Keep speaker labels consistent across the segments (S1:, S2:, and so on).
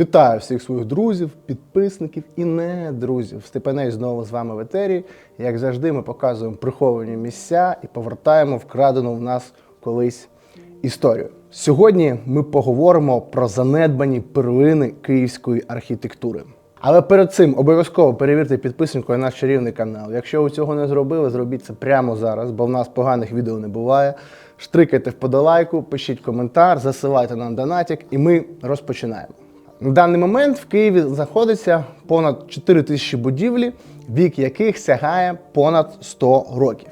S1: Вітаю всіх своїх друзів, підписників і не друзів. Степаней знову з вами в етері. Як завжди, ми показуємо приховані місця і повертаємо вкрадену в нас колись історію. Сьогодні ми поговоримо про занедбані перлини київської архітектури. Але перед цим обов'язково перевірте підписнику на наш чарівний канал. Якщо ви цього не зробили, зробіть це прямо зараз, бо в нас поганих відео не буває. Штрикайте вподолайку, пишіть коментар, засилайте нам донатик, і ми розпочинаємо. На даний момент в Києві знаходиться понад 4 тисячі будівлі, вік яких сягає понад 100 років.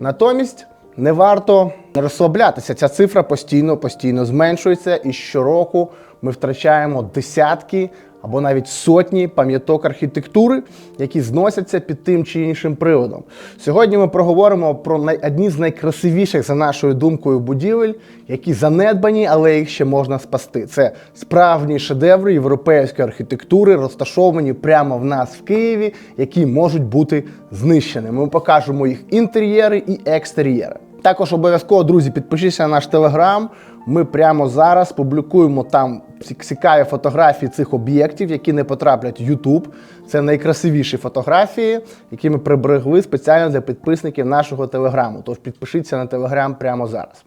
S1: Натомість не варто розслаблятися. Ця цифра постійно постійно зменшується, і щороку ми втрачаємо десятки або навіть сотні пам'яток архітектури, які зносяться під тим чи іншим приводом. Сьогодні ми проговоримо про най- одні з найкрасивіших, за нашою думкою, будівель, які занедбані, але їх ще можна спасти. Це справжні шедеври європейської архітектури, розташовані прямо в нас в Києві, які можуть бути знищені. Ми покажемо їх інтер'єри і екстер'єри. Також обов'язково, друзі, підпишіться на наш телеграм. Ми прямо зараз публікуємо там ці- цікаві фотографії цих об'єктів, які не потраплять в YouTube. Це найкрасивіші фотографії, які ми приберегли спеціально для підписників нашого телеграму. Тож підпишіться на телеграм прямо зараз.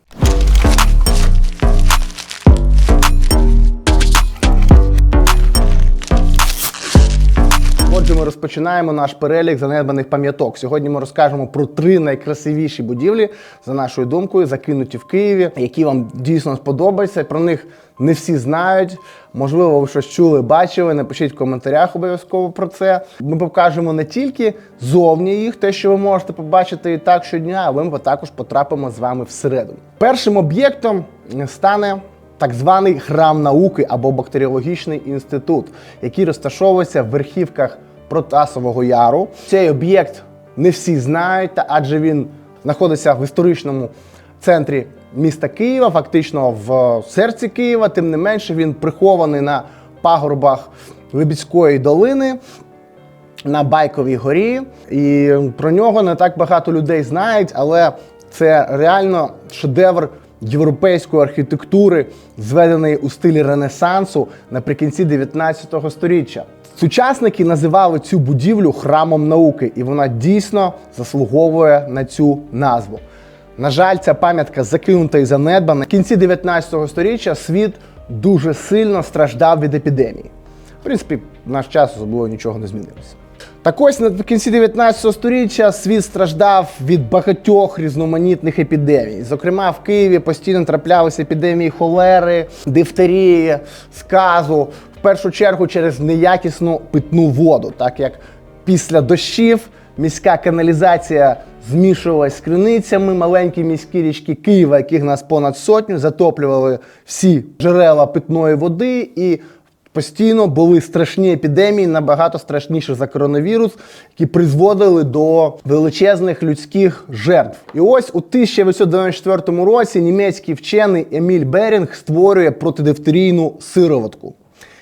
S1: Ми розпочинаємо наш перелік занедбаних пам'яток. Сьогодні ми розкажемо про три найкрасивіші будівлі, за нашою думкою, закинуті в Києві, які вам дійсно сподобаються. Про них не всі знають. Можливо, ви щось чули, бачили. Напишіть в коментарях обов'язково про це. Ми покажемо не тільки зовні їх, те, що ви можете побачити і так щодня, але ми також потрапимо з вами всередину. Першим об'єктом стане так званий храм науки або бактеріологічний інститут, який розташовується в верхівках Протасового Яру. Цей об'єкт не всі знають, адже він знаходиться в історичному центрі міста Києва, фактично в серці Києва. Тим не менше, він прихований на пагорбах Либідської долини на Байковій горі. І про нього не так багато людей знають, але це реально шедевр європейської архітектури, зведений у стилі Ренесансу наприкінці 19 століття. Сучасники називали цю будівлю храмом науки, і вона дійсно заслуговує на цю назву. На жаль, ця пам'ятка закинута і занедбана. В кінці 19 століття світ дуже сильно страждав від епідемії. В принципі, в наш час особливо нічого не змінилося. Так ось кінці 19 століття світ страждав від багатьох різноманітних епідемій. Зокрема, в Києві постійно траплялися епідемії холери, дифтерії, сказу. В першу чергу через неякісну питну воду, так як після дощів міська каналізація змішувалась з криницями, маленькі міські річки Києва, яких нас понад сотню, затоплювали всі джерела питної води і постійно були страшні епідемії, набагато страшніші за коронавірус, які призводили до величезних людських жертв. І ось у 1994 році німецький вчений Еміль Берінг створює протидифтерійну сироватку,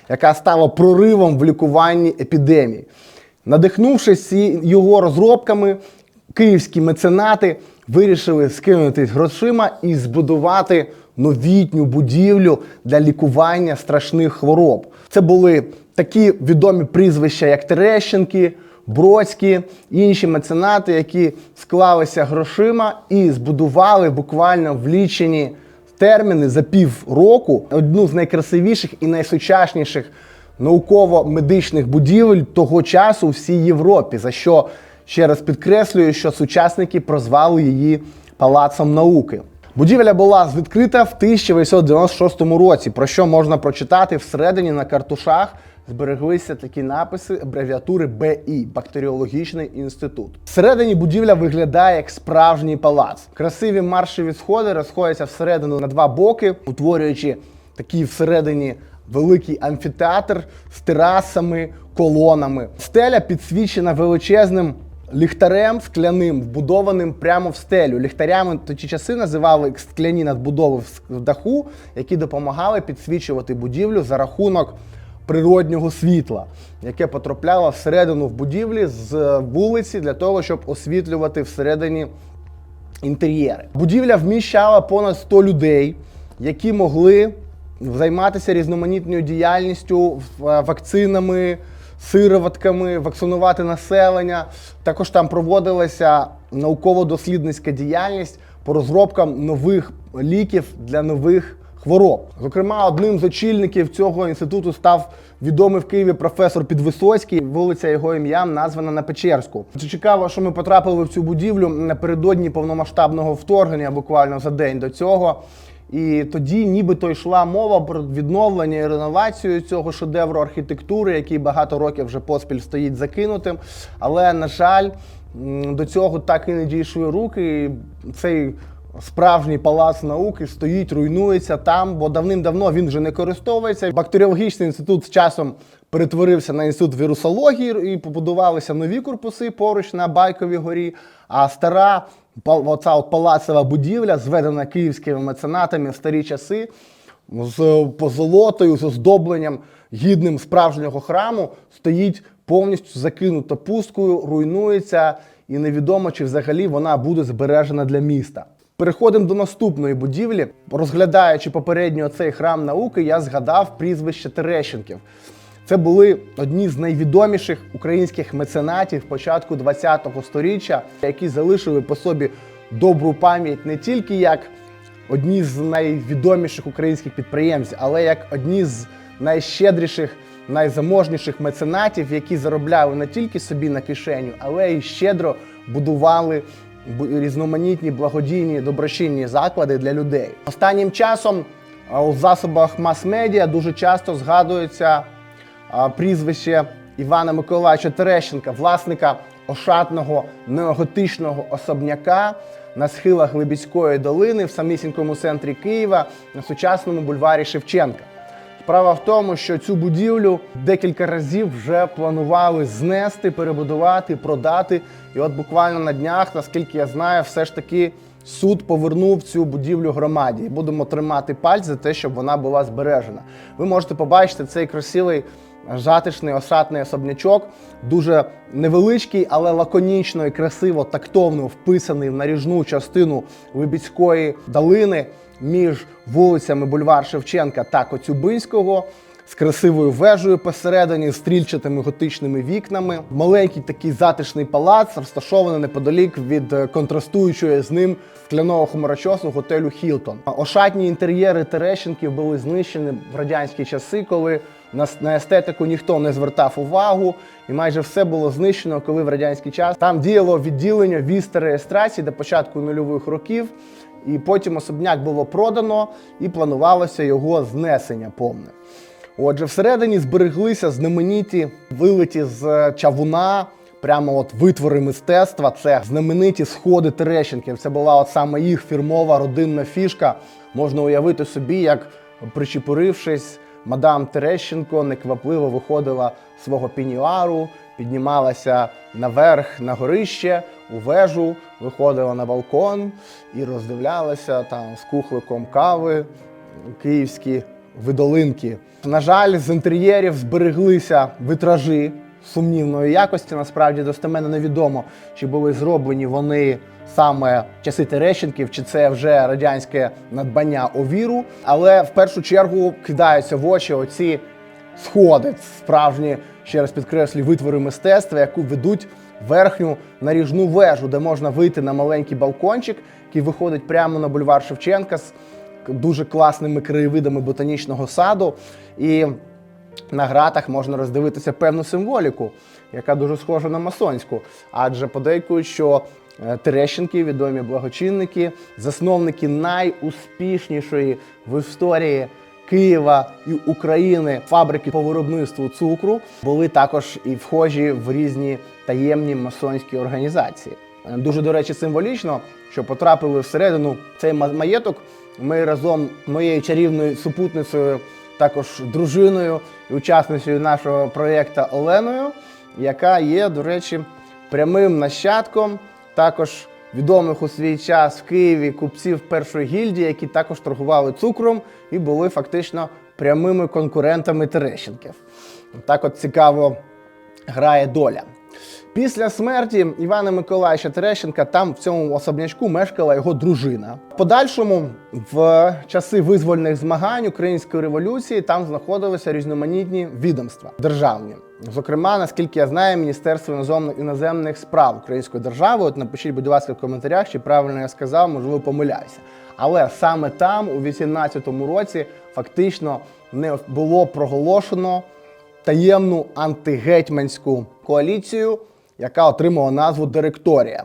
S1: яка стала проривом в лікуванні епідемії. Надихнувшись його розробками, київські меценати вирішили скинутись грошима і збудувати новітню будівлю для лікування страшних хвороб. Це були такі відомі прізвища, як Терещенки, Бродські, інші меценати, які склалися грошима і збудували буквально в лічені терміни за півроку одну з найкрасивіших і найсучасніших науково-медичних будівель того часу у всій Європі. За що ще раз підкреслюю, що сучасники прозвали її палацом науки. Будівля була відкрита в 1896 році, про що можна прочитати всередині на картушах. Збереглися такі написи абревіатури БІ бактеріологічний інститут. Всередині будівля виглядає як справжній палац. Красиві маршеві сходи розходяться всередину на два боки, утворюючи такий всередині великий амфітеатр з терасами, колонами. Стеля підсвічена величезним ліхтарем скляним, вбудованим прямо в стелю. Ліхтарями ті часи називали скляні надбудови в даху, які допомагали підсвічувати будівлю за рахунок природнього світла, яке потрапляло всередину в будівлі з е, вулиці для того, щоб освітлювати всередині інтер'єри. Будівля вміщала понад 100 людей, які могли займатися різноманітною діяльністю, вакцинами, сироватками, вакцинувати населення. Також там проводилася науково-дослідницька діяльність по розробкам нових ліків для нових хвороб. Зокрема, одним з очільників цього інституту став відомий в Києві професор Підвисоцький. Вулиця його ім'ям названа на Печерську. Це цікаво, що ми потрапили в цю будівлю напередодні повномасштабного вторгнення, буквально за день до цього. І тоді нібито йшла мова про відновлення і реновацію цього шедевру архітектури, який багато років вже поспіль стоїть закинутим. Але, на жаль, до цього так і не дійшли руки. Цей справжній палац науки стоїть, руйнується там, бо давним-давно він вже не користовується. Бактеріологічний інститут з часом перетворився на інститут вірусології і побудувалися нові корпуси поруч на Байковій горі. А стара оця от палацева будівля, зведена київськими меценатами в старі часи, з позолотою, з оздобленням гідним справжнього храму, стоїть повністю закинута пусткою, руйнується, і невідомо, чи взагалі вона буде збережена для міста. Переходимо до наступної будівлі. Розглядаючи попередньо цей храм науки, я згадав прізвище Терещенків. Це були одні з найвідоміших українських меценатів початку ХХ століття, які залишили по собі добру пам'ять не тільки як одні з найвідоміших українських підприємців, але як одні з найщедріших, найзаможніших меценатів, які заробляли не тільки собі на кишеню, але й щедро будували бу- різноманітні благодійні доброчинні заклади для людей. Останнім часом у засобах мас-медіа дуже часто згадується прізвище Івана Миколаївича Терещенка, власника ошатного неоготичного особняка на схилах Либідської долини в самісінькому центрі Києва на сучасному бульварі Шевченка. Справа в тому, що цю будівлю декілька разів вже планували знести, перебудувати, продати. І от буквально на днях, наскільки я знаю, все ж таки суд повернув цю будівлю громаді. І будемо тримати пальці за те, щоб вона була збережена. Ви можете побачити цей красивий затишний осадний особнячок, дуже невеличкий, але лаконічно і красиво, тактовно вписаний в наріжну частину Либідської долини між вулицями Бульвар Шевченка та Коцюбинського. З красивою вежею посередині, стрільчатими готичними вікнами. Маленький такий затишний палац, розташований неподалік від контрастуючої з ним скляного хмарочосу готелю Хілтон. Ошатні інтер'єри Терещенків були знищені в радянські часи, коли на, естетику ніхто не звертав увагу, і майже все було знищено, коли в радянський час там діяло відділення віз реєстрації до початку нульових років. І потім особняк було продано і планувалося його знесення повне. Отже, всередині збереглися знамениті вилиті з чавуна, прямо от витвори мистецтва. Це знамениті сходи Терещенків. Це була от саме їх фірмова родинна фішка. Можна уявити собі, як причепурившись, мадам Терещенко неквапливо виходила з свого пінюару, піднімалася наверх на горище, у вежу, виходила на балкон і роздивлялася там з кухликом кави київські видолинки. На жаль, з інтер'єрів збереглися витражі сумнівної якості. Насправді достеменно невідомо, чи були зроблені вони саме часи Терещенків, чи це вже радянське надбання овіру. Але в першу чергу кидаються в очі оці сходи, справжні, ще раз підкреслю, витвори мистецтва, яку ведуть верхню наріжну вежу, де можна вийти на маленький балкончик, який виходить прямо на бульвар Шевченка з дуже класними краєвидами ботанічного саду. І на гратах можна роздивитися певну символіку, яка дуже схожа на масонську. Адже подейкують, що Терещенки, відомі благочинники, засновники найуспішнішої в історії Києва і України фабрики по виробництву цукру були також і вхожі в різні таємні масонські організації. Е, Дуже, до речі, символічно, що потрапили всередину цей маєток. Ми разом з моєю чарівною супутницею, також дружиною і учасницею нашого проєкту Оленою, яка є, до речі, прямим нащадком також відомих у свій час в Києві купців першої гільдії, які також торгували цукром і були фактично прямими конкурентами Терещенків. Так от цікаво грає доля. Після смерті Івана Миколаївича Терещенка там в цьому особнячку мешкала його дружина. В подальшому, в часи визвольних змагань української революції, там знаходилися різноманітні відомства державні. Зокрема, наскільки я знаю, Міністерство іноземних- справ Української держави. От напишіть, будь ласка, в коментарях, чи правильно я сказав, можливо, помиляюся. Але саме там, у 18-му році, фактично не було проголошено таємну антигетьманську коаліцію, яка отримала назву Директорія.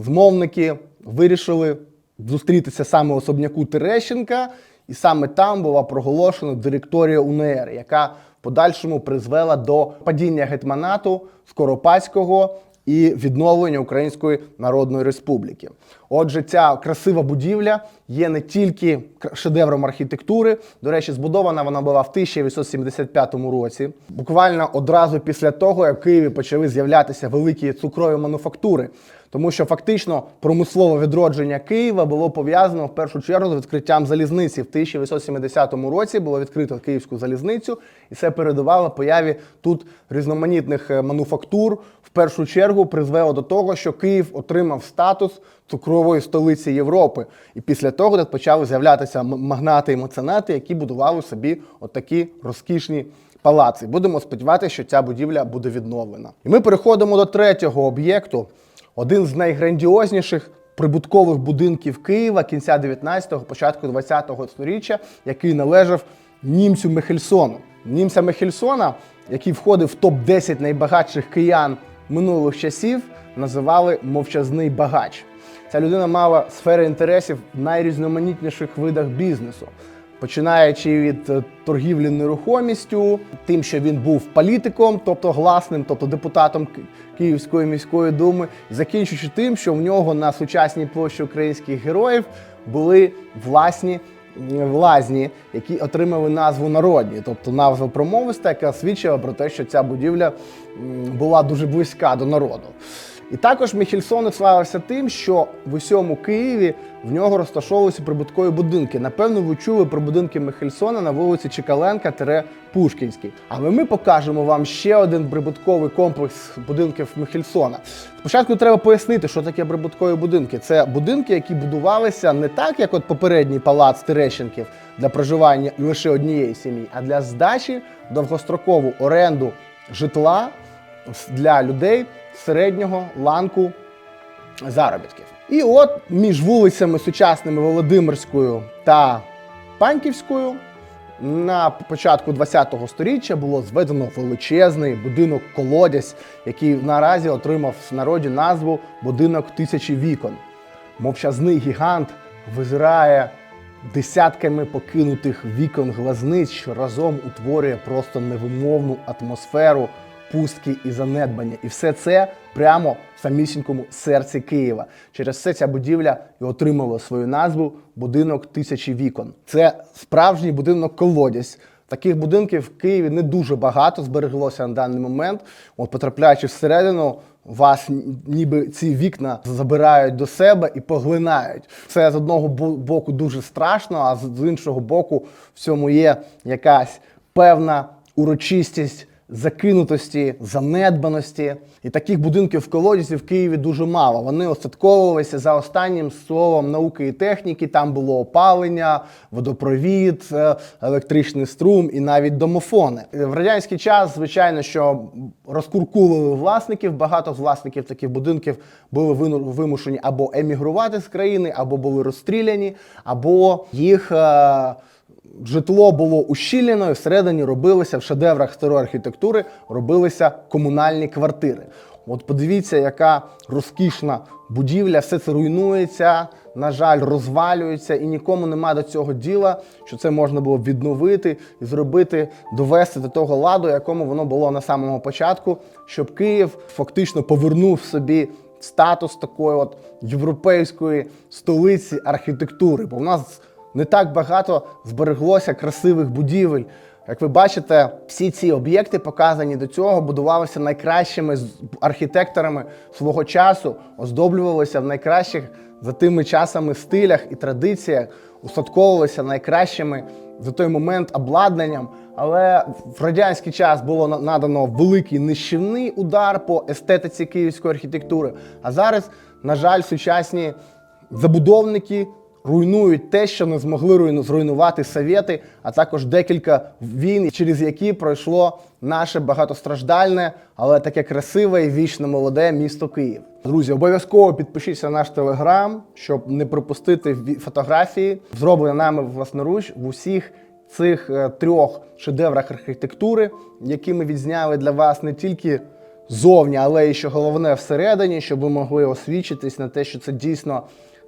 S1: Змовники вирішили зустрітися саме особняку Терещенка, і саме там була проголошена директорія УНР, яка подальшому призвела до падіння гетьманату Скоропадського і відновлення Української Народної Республіки. Отже, ця красива будівля є не тільки шедевром архітектури. До речі, збудована вона була в 1875 році. Буквально одразу після того, як в Києві почали з'являтися великі цукрові мануфактури. Тому що фактично промислове відродження Києва було пов'язано в першу чергу з відкриттям залізниці. В 1870 році було відкрито Київську залізницю, і це передувало появі тут різноманітних е, мануфактур. В першу чергу призвело до того, що Київ отримав статус цукрової столиці Європи. І після того тут почали з'являтися магнати і меценати, які будували собі отакі розкішні палаци. Будемо сподіватися, що ця будівля буде відновлена. І ми переходимо до третього об'єкту. Один з найграндіозніших прибуткових будинків Києва кінця 19-го, початку 20-го сторіччя, який належав німцю Михельсону. Німця Михельсона, який входив в топ-10 найбагатших киян минулих часів, називали мовчазний багач. Ця людина мала сфери інтересів в найрізноманітніших видах бізнесу починаючи від е, торгівлі нерухомістю, тим, що він був політиком, тобто гласним, тобто депутатом Київської міської думи, закінчуючи тим, що в нього на сучасній площі українських героїв були власні м, лазні, які отримали назву народні, тобто назва промовиста, яка свідчила про те, що ця будівля була дуже близька до народу. І також Міхельсон славився тим, що в усьому Києві в нього розташовувалися прибуткові будинки. Напевно, ви чули про будинки Михельсона на вулиці Чекаленка Пушкінський. Але ми покажемо вам ще один прибутковий комплекс будинків Михельсона. Спочатку треба пояснити, що таке прибуткові будинки. Це будинки, які будувалися не так, як от попередній палац Терещенків для проживання лише однієї сім'ї, а для здачі довгострокову оренду житла для людей середнього ланку заробітків. І от між вулицями сучасними Володимирською та Панківською на початку ХХ століття було зведено величезний будинок колодязь, який наразі отримав в народі назву Будинок тисячі вікон. Мовчазний гігант визирає десятками покинутих вікон глазниць, що разом утворює просто невимовну атмосферу пустки і занедбання. І все це прямо в самісінькому серці Києва. Через це ця будівля і отримала свою назву Будинок тисячі вікон. Це справжній будинок колодязь. Таких будинків в Києві не дуже багато збереглося на даний момент. От потрапляючи всередину, вас ніби ці вікна забирають до себе і поглинають. Це з одного боку дуже страшно, а з іншого боку, в цьому є якась певна урочистість закинутості, занедбаності. І таких будинків в колодязі в Києві дуже мало. Вони остатковувалися за останнім словом науки і техніки. Там було опалення, водопровід, е, електричний струм і навіть домофони. Е, В радянський час, звичайно, що розкуркулили власників. Багато з власників таких будинків були вимушені або емігрувати з країни, або були розстріляні, або їх. Житло було ущільнено, і всередині робилися в шедеврах старої архітектури, робилися комунальні квартири. От подивіться, яка розкішна будівля, все це руйнується, на жаль, розвалюється, і нікому нема до цього діла, що це можна було відновити і зробити, довести до того ладу, якому воно було на самому початку, щоб Київ фактично повернув собі статус такої от європейської столиці архітектури. Бо в нас не так багато збереглося красивих будівель. Як ви бачите, всі ці об'єкти, показані до цього, будувалися найкращими архітекторами свого часу, оздоблювалися в найкращих за тими часами стилях і традиціях, устатковувалися найкращими за той момент обладнанням. Але в радянський час було надано великий нищівний удар по естетиці київської архітектури. А зараз, на жаль, сучасні забудовники руйнують те, що не змогли руйну- зруйнувати совєти, а також декілька війн, через які пройшло наше багатостраждальне, але таке красиве і вічно молоде місто Київ. Друзі, обов'язково підпишіться на наш телеграм, щоб не пропустити фотографії, зроблені нами власноруч в усіх цих е, трьох шедеврах архітектури, які ми відзняли для вас не тільки зовні, але і що головне всередині, щоб ви могли освідчитись на те, що це дійсно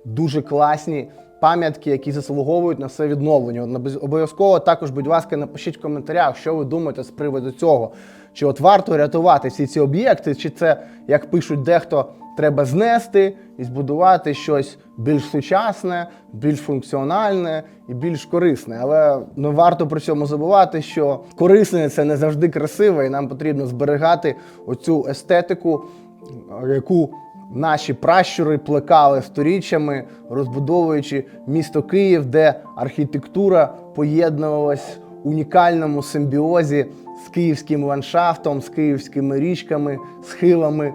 S1: дуже класні пам'ятки, які заслуговують на все відновлення. Обов'язково також, будь ласка, напишіть в коментарях, що ви думаєте з приводу цього. Чи от варто рятувати всі ці об'єкти, чи це, як пишуть дехто, треба знести і збудувати щось більш сучасне, більш функціональне і більш корисне. Але не варто при цьому забувати, що корисне це не завжди красиве, і нам потрібно зберігати оцю естетику, яку наші пращури плекали сторіччями, розбудовуючи місто Київ, де архітектура поєднувалась в унікальному симбіозі з київським ландшафтом, з київськими річками, схилами.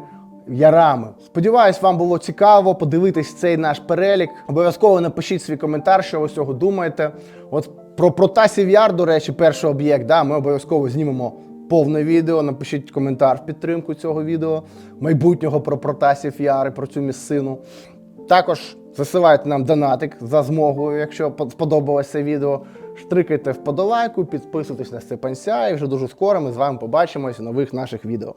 S1: Ярами. Сподіваюсь, вам було цікаво подивитись цей наш перелік. Обов'язково напишіть свій коментар, що ви цього думаєте. От про Протасів Яр, до речі, перший об'єкт, да, ми обов'язково знімемо повне відео. Напишіть коментар в підтримку цього відео, майбутнього про Протасів Яри, про цю місцину. Також засилайте нам донатик за змогою, якщо сподобалося відео. Штрикайте вподолайку, підписуйтесь на Степанця, і вже дуже скоро ми з вами побачимось в нових наших відео.